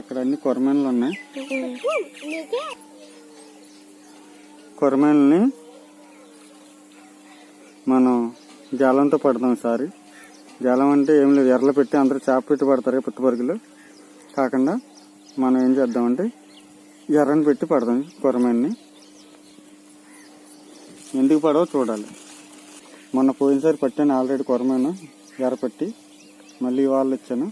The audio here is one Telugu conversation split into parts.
ఇక్కడ అన్ని కొరమేనలు ఉన్నాయి? కొరమేనల్ని మనం జాలంతో పడతాం ఈసారి జాలం అంటే ఏం లేదు. ఎర్రలు పెట్టి అందరూ చేప పెట్టి పడతారు పుట్టపరుగులు కాకుండా మనం ఏం చేద్దామంటే ఎర్రని పెట్టి పడదాం కొరమేన్ని. ఎందుకు పడవో చూడాలి. మొన్న పోయినసారి పట్టాను ఆల్రెడీ కొరమేను ఎర్ర పెట్టి. మళ్ళీ వాళ్ళు ఇచ్చాను?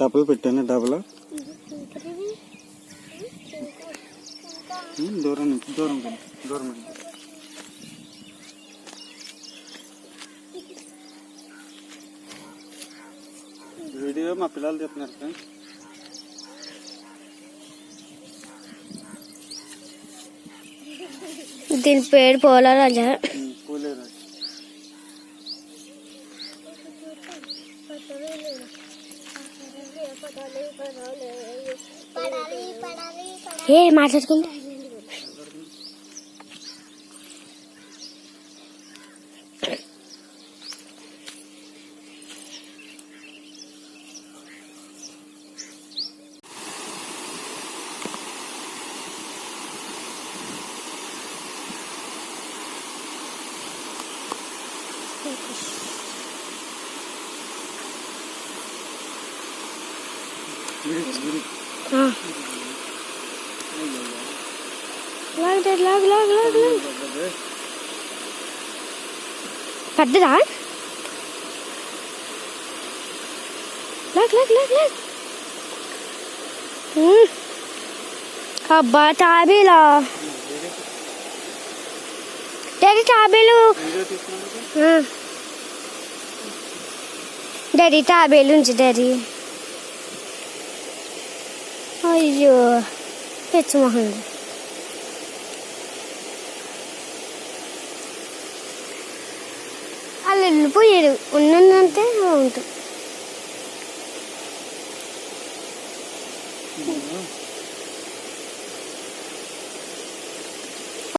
డబ్బులు పెట్టాను డబ్బులు దూరం నుంచి దూరం దూరం వీడియో మా పిల్లలు చెప్తున్నారు ఫ్రెండ్స్. దీని పేరు పోలా రాజా కూలేరు ఏ మాట్లాడుకుంటా? ఆ. లాగు డాడీ, లాగు లాగు లాగు లాగు పెద్దదా లాగ్ లాగ్ లాగ్ లాగ్ ఉమ్. అబ్బా తాబేలా డాడీ తాబేలు டாடி டாபேல் ఉంచు டாடி ஐயோ பேச்சு மகன் అలా వెళ్ళిపోయాడు ఉన్నంతే ఉంటుంది